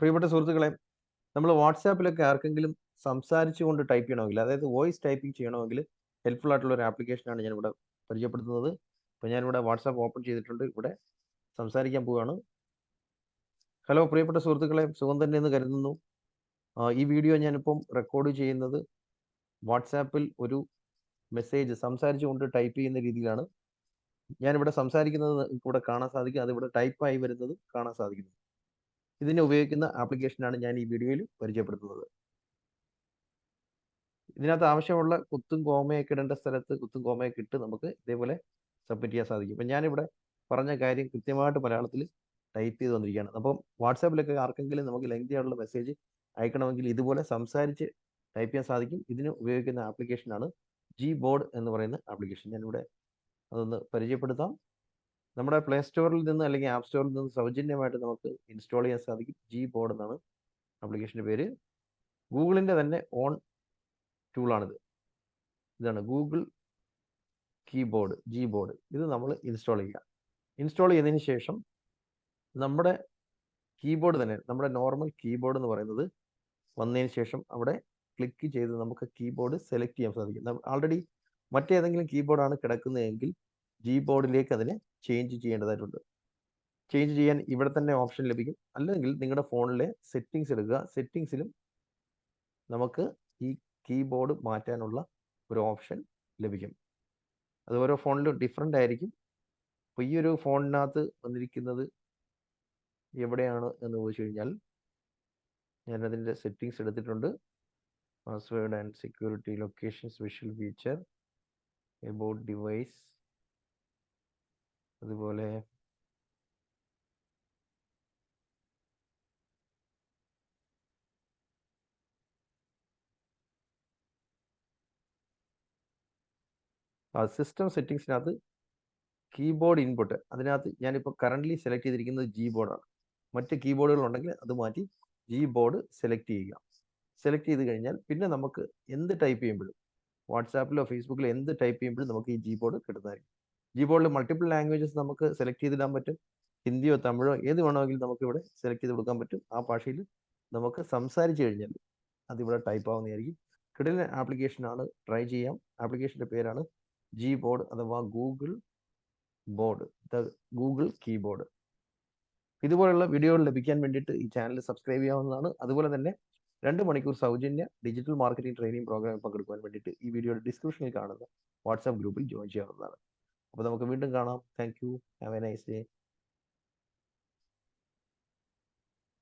പ്രിയപ്പെട്ട സുഹൃത്തുക്കളെ നമ്മൾ വാട്സാപ്പിലൊക്കെ ആർക്കെങ്കിലും സംസാരിച്ചുകൊണ്ട് ടൈപ്പ് ചെയ്യണമെങ്കിൽ അതായത് വോയിസ് ടൈപ്പിംഗ് ചെയ്യണമെങ്കിൽ ഹെൽപ്ഫുൾ ആയിട്ടുള്ള ഒരു ആപ്ലിക്കേഷനാണ് ഇവിടെ പരിചയപ്പെടുത്തുന്നത്. അപ്പോൾ ഞാനിവിടെ വാട്സാപ്പ് ഓപ്പൺ ചെയ്തിട്ടുണ്ട്. ഇവിടെ സംസാരിക്കാൻ പോവുകയാണ്. ഹലോ പ്രിയപ്പെട്ട സുഹൃത്തുക്കളെ സുഖം തന്നെ എന്ന് കരുതുന്നു. ഈ വീഡിയോ ഞാനിപ്പം റെക്കോർഡ് ചെയ്യുന്നത് വാട്സാപ്പിൽ ഒരു മെസ്സേജ് സംസാരിച്ചുകൊണ്ട് ടൈപ്പ് ചെയ്യുന്ന രീതിയിലാണ്. ഞാനിവിടെ സംസാരിക്കുന്നത് ഇവിടെ കാണാൻ സാധിക്കും. അതിവിടെ ടൈപ്പായി വരുന്നത് കാണാൻ സാധിക്കുന്നു. ഇതിനെ ഉപയോഗിക്കുന്ന ആപ്ലിക്കേഷനാണ് ഞാൻ ഈ വീഡിയോയിൽ പരിചയപ്പെടുത്തുന്നത്. ഇതിനകത്ത് ആവശ്യമുള്ള കുത്തും കോമയൊക്കെ ഇടേണ്ട സ്ഥലത്ത് കുത്തും കോമയൊക്കെ ഇട്ട് നമുക്ക് ഇതേപോലെ സബ്മിറ്റ് ചെയ്യാൻ സാധിക്കും. അപ്പം ഞാനിവിടെ പറഞ്ഞ കാര്യം കൃത്യമായിട്ട് മലയാളത്തിൽ ടൈപ്പ് ചെയ്ത് വന്നിരിക്കുകയാണ്. അപ്പം വാട്സാപ്പിലൊക്കെ ആർക്കെങ്കിലും നമുക്ക് ലെങ്തി ആയിട്ടുള്ള മെസ്സേജ് അയക്കണമെങ്കിൽ ഇതുപോലെ സംസാരിച്ച് ടൈപ്പ് ചെയ്യാൻ സാധിക്കും. ഇതിന് ഉപയോഗിക്കുന്ന ആപ്ലിക്കേഷനാണ് ജി ബോർഡ് എന്ന് പറയുന്ന ആപ്ലിക്കേഷൻ. ഞാനിവിടെ അതൊന്ന് പരിചയപ്പെടുത്താം. നമ്മുടെ പ്ലേ സ്റ്റോറിൽ നിന്ന് അല്ലെങ്കിൽ ആപ്പ് സ്റ്റോറിൽ നിന്ന് സൗജന്യമായിട്ട് നമുക്ക് ഇൻസ്റ്റാൾ ചെയ്യാൻ സാധിക്കും. ജി ബോർഡ് എന്നാണ് ആപ്ലിക്കേഷന്റെ പേര്. ഗൂഗിളിന്റെ തന്നെ ഓൺ ടൂളാണിത് ഇതാണ് ഗൂഗിൾ കീബോർഡ് ജി ബോർഡ് ഇത് നമ്മൾ ഇൻസ്റ്റാൾ ചെയ്യുക. ഇൻസ്റ്റാൾ ചെയ്തതിന് ശേഷം നമ്മുടെ കീബോർഡ് തന്നെ നമ്മുടെ നോർമൽ കീബോർഡ് എന്ന് പറയുന്നത് വന്നതിന് ശേഷം അവിടെ ക്ലിക്ക് ചെയ്ത് നമുക്ക് കീബോർഡ് സെലക്ട് ചെയ്യാൻ സാധിക്കും. ആൾറെഡി മറ്റേതെങ്കിലും കീബോർഡാണ് കിടക്കുന്നതെങ്കിൽ ജി ബോർഡിലേക്ക് അതിനെ ചേഞ്ച് ചെയ്യേണ്ടതായിട്ടുണ്ട്. ചേഞ്ച് ചെയ്യാൻ ഇവിടെ തന്നെ ഓപ്ഷൻ ലഭിക്കും. അല്ലെങ്കിൽ നിങ്ങളുടെ ഫോണിലെ സെറ്റിങ്സ് എടുക്കുക സെറ്റിങ്സിലും നമുക്ക് ഈ കീബോർഡ് മാറ്റാനുള്ള ഒരു ഓപ്ഷൻ ലഭിക്കും. അത് ഓരോ ഫോണിലും ഡിഫറെന്റ് ആയിരിക്കും. അപ്പോൾ ഈ ഒരു ഫോണിനകത്ത് വന്നിരിക്കുന്നത് എവിടെയാണ് എന്ന് ചോദിച്ചു കഴിഞ്ഞാൽ ഞാനതിന്റെ സെറ്റിങ്സ് എടുത്തിട്ടുണ്ട്. Password and security location special feature about device അതുപോലെ സിസ്റ്റം സെറ്റിങ്സിനകത്ത് കീബോർഡ് ഇൻപുട്ട് അതിനകത്ത് ഞാനിപ്പോൾ കറന്റ്ലി സെലക്ട് ചെയ്തിരിക്കുന്നത് ജി ബോർഡാണ് മറ്റ് കീബോർഡുകൾ ഉണ്ടെങ്കിൽ അത് മാറ്റി ജി ബോർഡ് സെലക്ട് ചെയ്യുക. സെലക്ട് ചെയ്ത് കഴിഞ്ഞാൽ പിന്നെ നമുക്ക് എന്ത് ടൈപ്പ് ചെയ്യുമ്പോഴും വാട്സാപ്പിലോ ഫേസ്ബുക്കിലോ എന്ത് ടൈപ്പ് ചെയ്യുമ്പോഴും നമുക്ക് ഈ ജി ബോർഡ് കിട്ടുന്നതായിരിക്കും. ജി ബോർഡിൽ മൾട്ടിപ്പിൾ ലാംഗ്വേജസ് നമുക്ക് സെലക്ട് ചെയ്തിടാൻ പറ്റും. ഹിന്ദിയോ തമിഴോ ഏത് വേണമെങ്കിലും നമുക്ക് ഇവിടെ സെലക്ട് ചെയ്ത് കൊടുക്കാൻ പറ്റും. ആ ഭാഷയിൽ നമുക്ക് സംസാരിച്ചു കഴിഞ്ഞാൽ അതിവിടെ ടൈപ്പ് ആവുന്നതായിരിക്കും. കിടലിന് ആപ്ലിക്കേഷനാണ് ട്രൈ ചെയ്യാം. ആപ്ലിക്കേഷന്റെ പേരാണ് ജി ബോർഡ് അഥവാ Google board the Google keyboard ഇതുപോലുള്ള വീഡിയോകൾ ലഭിക്കാൻ വേണ്ടിയിട്ട് ഈ ചാനൽ സബ്സ്ക്രൈബ് ചെയ്യാവുന്നതാണ്. അതുപോലെ തന്നെ രണ്ട് മണിക്കൂർ സൗജന്യ ഡിജിറ്റൽ മാർക്കറ്റിംഗ് ട്രെയിനിങ് പ്രോഗ്രാമിൽ പങ്കെടുക്കുവാൻ വേണ്ടിയിട്ട് ഈ വീഡിയോയുടെ ഡിസ്ക്രിപ്ഷനിൽ കാണുന്ന വാട്സാപ്പ് ഗ്രൂപ്പിൽ ജോയിൻ ചെയ്യാവുന്നതാണ്. അപ്പോൾ നമുക്ക് വീണ്ടും കാണാം. Thank you have a nice day